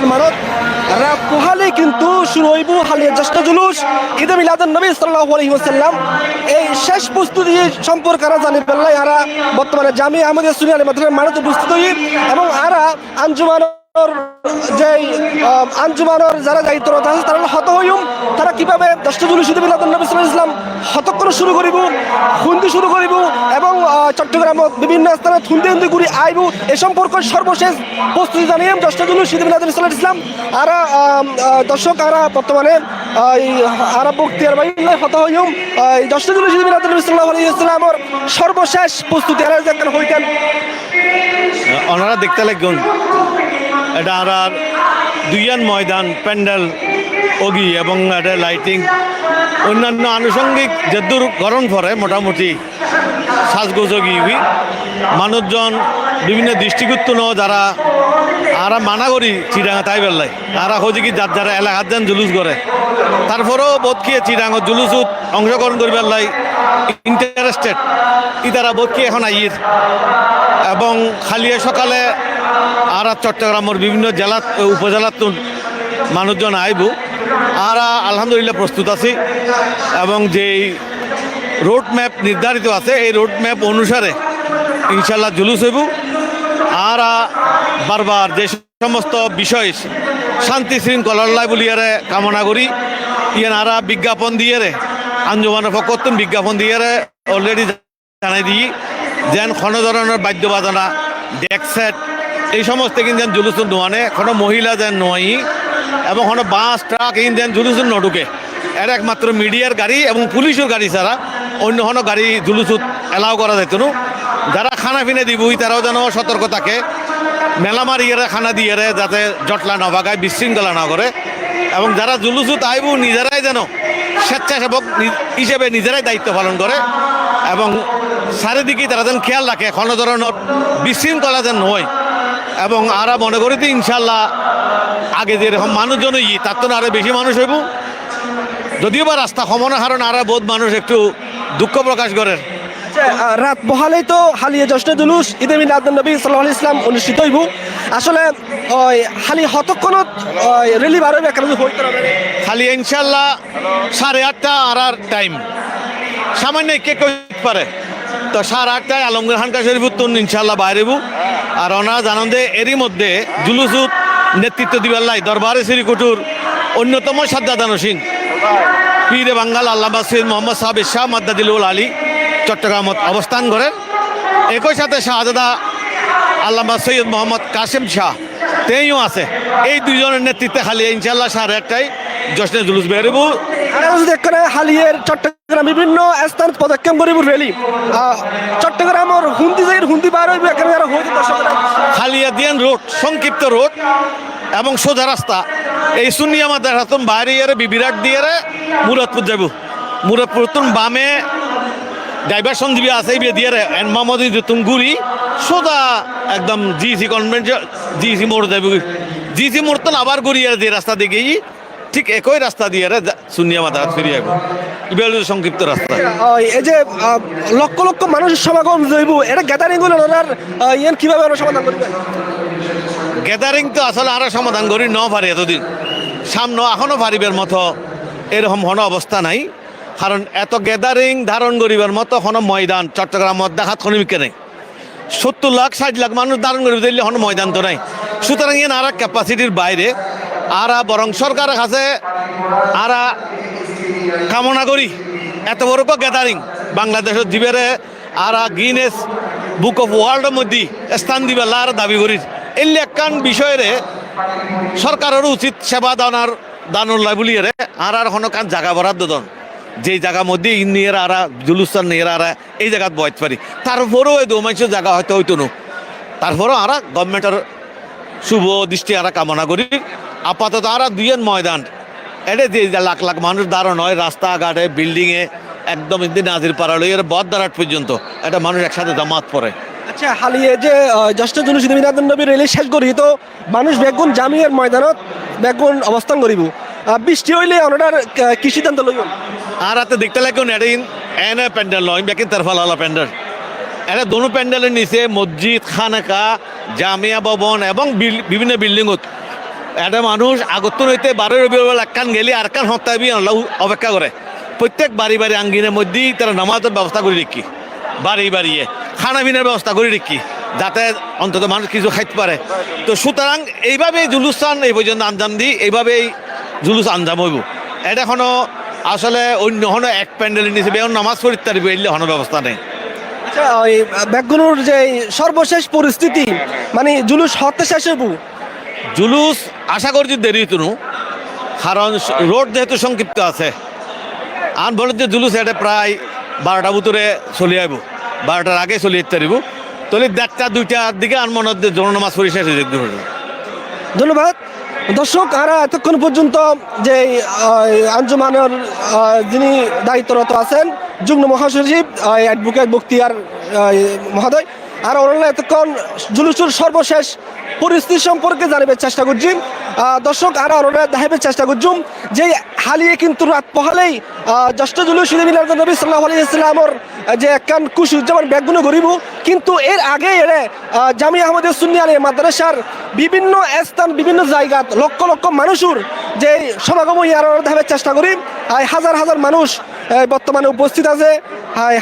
অনুষ্ঠান মানত। রাত পোহালে কিন্তু শুরু হইব হালিয়া জ্যেষ্ঠ জুলুস। ঈদে মিলাদুন নবী সাল্লাল্লাহু আলাইহি ওয়াসাল্লাম এই শেষ প্রস্তুতি সম্পর্কে আরা জানি পেলাই আরা বর্তমানে জামি আমাদের সুনিয়ালে মাধ্যমে মানত উপস্থিত হই এবং আরা আঞ্জুমান যে আঞ্জুমানের যারা দায়িত্বরত আছে তারা হত হইম তারা কীভাবে দশটা জুলুস ঈদে মিলাদুন নবী সাল্লাল্লাহু আলাইহি ইসলাম হতক করে শুরু করিব খুন্দি শুরু করিব এবং চট্টগ্রামত বিভিন্ন স্থানে খুন্দি খুন্দি ঘুরি আইব এ সম্পর্কে সর্বশেষ প্রস্তুতি জানিয়ে দশটা ঈদে মিলাদুন সাল্লাল্লাহু আলাইহি ইসলাম আরা দর্শক আরা বর্তমানে আরা বক্তিয়ার হত হইম দশটা ঈদে মিলাদুন নবী সাল্লাল্লাহু আলাইহি ইসলামের সর্বশেষ প্রস্তুতি আরা যেন হইতেন ওনারা দেখতে লাগুন আর দুইয়ান ময়দান, প্যান্ডেল, ওগি এবং এটা লাইটিং অন্যান্য আনুষঙ্গিক যেদূর গরম ফরে মোটামুটি সাজগোজ মানুষজন বিভিন্ন দৃষ্টিগুপ্ত ন যারা আরা মানা করি চিরাঙা তাই বেলায় তারা হচ্ছে কি যার যারা এলাকার যেন জুলুস করে। তারপরেও বোধ খেয়ে চিরাঙত জুলুসত অংশগ্রহণ করি বেলায় ইন্টারেস্টেড ই তারা বোধ খেয়ে এখন আইয়ের। এবং খালিয়ে সকালে আর চট্টগ্রামের বিভিন্ন জেলাত উপজেলাত মানুষজন আইব। আর আলহামদুলিল্লাহ প্রস্তুত আছি। এবং যেই রোড ম্যাপ নির্ধারিত আছে, এই রোড ম্যাপ অনুসারে ইনশাল্লাহ জুলুস হইব। আর বারবার যে সমস্ত বিষয় শান্তি শৃঙ্খলার লাই বলিয়ারে কামনা করি, ইয়ান আরা বিজ্ঞাপন দিয়ে রে আঞ্জুমানের পক্ষতুন বিজ্ঞাপন দিয়ে রে অলরেডি জানাই দিই যেন কোনো ধরনের বাদ্য বাজনা ডেক সেট এই সমস্ত কিন্তু যেন জুলুসুন নোয়ানে কোনো মহিলা যেন নোয়াই এবং কোনো বাস ট্রাক এই যেন জুলুসুন নঢুকে। এর একমাত্র মিডিয়ার গাড়ি এবং পুলিশের গাড়ি ছাড়া অন্য কোনো গাড়ি জুলুসুত এলাও করা যেত না যারা খানা পিনে দিবই তারাও যেন সতর্ক থাকে। মেলামার ইয়েরা খানা দিয়ে রে যাতে জটলা না ভাগায় বিশৃঙ্খলা না করে। এবং যারা জুলুসুত আইব নিজেরাই যেন স্বেচ্ছাসেবক হিসেবে নিজেরাই দায়িত্ব পালন করে। এবং চারিদিকে তারা যেন খেয়াল রাখে কোনো ধরনের বিশৃঙ্খলা যেন নয় এবং আরা মনে করি তো ইনশাল্লাহ আগে যেরকম মানুষজন ই তার তো আরও বেশি মানুষ হইব। যদিও বা রাস্তা কমানোর কারণে আরও বহুত মানুষ একটু দুঃখ প্রকাশ করে আহ, রাত বহালেই তো হালিয়া জ্যেষ্ঠ জুলুস। ঈদে মিলাদ নবী সাল্লাহ ইসলাম অনুষ্ঠিত হইব। আসলে, ওই হালি হতক্ষণত রেলি বার। খালি ইনশাল্লাহ সাড়ে আটটা আর টাইম সামান্য কে পারে। তো সাড়ে আটটায় আলমগীর খানকা শরীফ তুন ইনশাল্লাহ বাইরেবু আর জানান যে এরই মধ্যে জুলুসুত নেতৃত্ব দিবার লাই দরবারে শ্রীকুটুর অন্যতম সাজ্জাদান সিং। পীরে বাঙ্গাল সৈয়দ মোহাম্মদ সাহেব শাহ মাদ্দাদিলুল আলী। চট্টগ্রামত অবস্থান করে। একই সাথে শাহজাদা আল্লামা সৈয়দ মোহাম্মদ কাসেম শাহ তেইও আছে। এই দুজনের নেতৃত্বে খালি ইনশাল্লাহ সাড়ে একটাই জশ্নে জুলুস বেরোবো যদি হালিয়ের চট্টগ্রাম বিভিন্ন স্থান পদক্ষেপ করিব রেলি। চট্টগ্রামের হুন্দি জায়গার হুন্দি বার হইবে এখানে যারা হইতে খালিয়া দিয়ান রোড সংক্ষিপ্ত রোড এবং সোজা রাস্তা। এই সুনিয়া মাদার হাতুন বাইরে ইয়ারে বিবিরাট দিয়ে মুরাদপুর যাব মুরাদপুর বামে ডাইভারশন দিবি আছে বিয়ে দিয়ে রে। এন মোহাম্মদ তুমি গুড়ি সোজা একদম জিসি কনভেন্ট জিসি মোড় যাবে জিসি মোড় তো আবার ঘুরি যে রাস্তা দিকে ঠিক একই রাস্তা দিয়ে সুনিয়া মাদার ফিরে যাব এবার হলো সংক্ষিপ্ত রাস্তা। এই যে লক্ষ লক্ষ মানুষের সমাগম জৈব এটা গ্যাদারিংগুলো ওনার ইয়ান কীভাবে ওরা সমাধান করবে? গ্যাদারিং তো আসলে আরও সমাধান করি ন পারি এতদিন। সামনে এখনও পারিবার মতো এরকম কোনো অবস্থা নাই। কারণ এত গ্যাদারিং ধারণ করিবার মতো কোনো ময়দান। চট্টগ্রামত দেখাত কোনো বিকে নেই। সত্তর লাখ, ষাট লাখ মানুষ ধারণ করিবে দিলে কোনো ময়দান তো নাই। সুতরাং ইয়ে আর ক্যাপাসিটির বাইরে, আরা বরং সরকারের কাছে আরা কামনা করি, এত বড় গ্যাদারিং বাংলাদেশের দিবেরে আরা গিনেস বুক অফ ওয়ার্ল্ডের মধ্যে স্থান দিবে আর দাবি করি। এই লেখান বিষয়ের সরকারের উচিত সেবা দানার লাই বলিয়ে আর আর কোনো কান জায়গা বরাদ্দ দন। যেই জায়গার মধ্যে ইন নিয়ে আরা জুলুস্তান নিয়ে আরা এই জায়গাত বয়ত পারি তারপরেও এই দু মানুষের জায়গা হয়তো হইতো না। তারপরেও আরা গভর্নমেন্টের শুভ দৃষ্টি আরা কামনা করি। আপাতত আরা দুইয়ের ময়দান। এটা যে যে লাখ লাখ মানুষ দাঁড়ানো হয়, রাস্তাঘাটে বিল্ডিংয়ে একদম ইন্দিন নাজির পাড়া বদ দাঁড়াট পর্যন্ত এটা মানুষ একসাথে জামাত পড়ে। আচ্ছা হালিয়ে যে জ্যেষ্ঠ ঈদে মিলাদ নবী রেলি শেষ করি, তো মানুষ বেগুন জামিয়ার ময়দানত বেগুন অবস্থান করিব। বৃষ্টি হইলে ওনার কি সিদ্ধান্ত লইব দেখতে লাগে এডিন এনে প্যান্ডেল নয় বেকিন তারফালা প্যান্ডেল। এটা দোনো প্যান্ডেলের নিচে মসজিদ, খানাকা, জামিয়া ভবন এবং বিভিন্ন বিল্ডিংত। এটা মানুষ আগত হইতে বারো রবিবার একখান গেলে আর কান হত্যাবি অপেক্ষা করে। প্রত্যেক বাড়ি বাড়ি আঙ্গিনের মধ্যেই তারা নামাজের ব্যবস্থা করে রেখি বাড়ি বাড়িয়ে খানা পিনার ব্যবস্থা করে রেখি যাতে অন্তত মানুষ কিছু খাইতে পারে। তো সুতরাং এইভাবে জুলুস্থান এই পর্যন্ত আঞ্জাম দিই এইভাবেই জুলুস আঞ্জাম হইব। এটা কোনো আসলে অন্য হনো এক প্যান্ডেলের নিচে বেয়ন নামাজ পড়তে পারবে এলে হনো ব্যবস্থা নেই। আচ্ছা, ওই ব্যাগগুলোর যে সর্বশেষ পরিস্থিতি মানে জুলুস হতে শেষ হইব জুলুস আশা করছি দেরি হইতো নু। কারণ রোড যেহেতু সংক্ষিপ্ত আছে আন বলে যে জুলুস এটা প্রায় বারোটা ভিতরে চলে আইব বারোটার আগে চলে যেতে পারিব। তাহলে দেড়টা দুইটার দিকে আন মনে হচ্ছে জন নামাজ পড়ি শেষ হয়ে যেতে ধন্যবাদ। দর্শক, আর এতক্ষণ পর্যন্ত যে আঞ্জুমানের যিনি দায়িত্বরত আছেন, যুগ্ম মহাসচিব অ্যাডভোকেট বক্তিয়ার মহোদয়, আর ওনারা এতক্ষণ জুলুসুর সর্বশেষ পরিস্থিতি সম্পর্কে জানাবার চেষ্টা করছি। দর্শক, আর ওনারা দেখাবার চেষ্টা করছুম যে হালিয়ে কিন্তু রাত পহালেই জ্যেষ্ঠ জুলুস ঈদ মিলাদ নবী সাল্লাহ আলী ইসলামর যে একখান উদযাপন ব্যাগগুলো গরিব, কিন্তু এর আগে এরে জামি আহমদের সুন্নি আলী মাদ্রাসার বিভিন্ন স্থান, বিভিন্ন জায়গাত লক্ষ লক্ষ মানুষের যে সমাগম ইয়ার দেখাবার চেষ্টা করি। হাজার হাজার মানুষ বর্তমানে উপস্থিত আছে।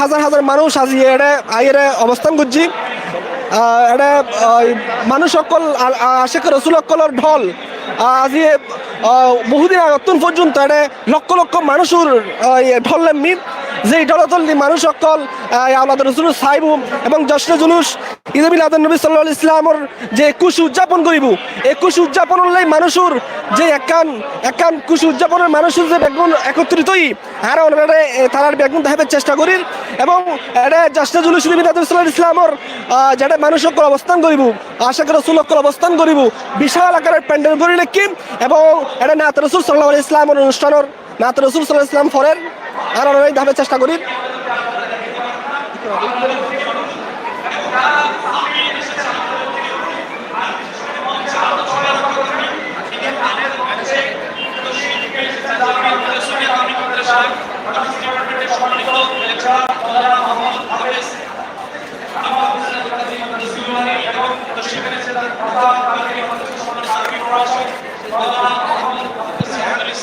হাজার হাজার মানুষ আজি এড়ে আইরে অবস্থান করছি। এটা মানুষ সকল আশেখ রসুল সকলের ঢল আজি বহুদিন আগতন পর্যন্ত এটা লক্ষ লক্ষ মানুষের আহ, ইয়ে ঢল নামি যে ঢলতল মানুষ সকল আল্লাহ রসুল সাইব এবং জশ্ন জুলুস ঈদবিল আদন নবী সাল্লাহ ইসলামর যে কুশ উদযাপন করিব এই কুশ উদযাপনের লাই মানুষের যে একান একান কুশ উদযাপনের মানুষের যে বেগুন একত্রিতই আর ওনারা বেগুন দেখাবার চেষ্টা করি এবং এটা জাস্তা জুলুস ঈদবিল আদন ইসলামর যেটা মানুষ সকল অবস্থান করিব আশাক রসুল সকল অবস্থান করিব, বিশাল আকারের প্যান্ডেল করি লিখিম এবং এটা নাত রসুল সাল্লাহ ইসলামর অনুষ্ঠানের নাত রসুল সাল্লাহ ইসলাম ফরের, আর ওনারাই ধাপে চেষ্টা করি।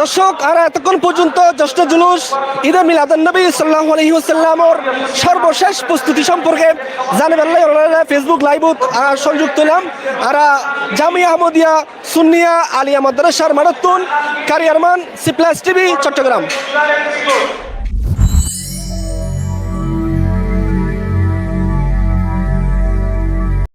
দর্শক, আর এতক্ষণ পর্যন্ত জ্যেষ্ঠ জুলুস ঈদে মিলাদবী সাল্লাহ আলহিউসাল্লামর সর্বশেষ প্রস্তুতি সম্পর্কে জানাবেন ফেসবুক লাইভ আর সংযুক্ত হলাম। আর জামিয়া আহমদিয়া সুনিয়া আলিয়া মাদ্রাসার মারাত্তুন, কারিয়ারমান সিপ্লাস টিভি চট্টগ্রাম।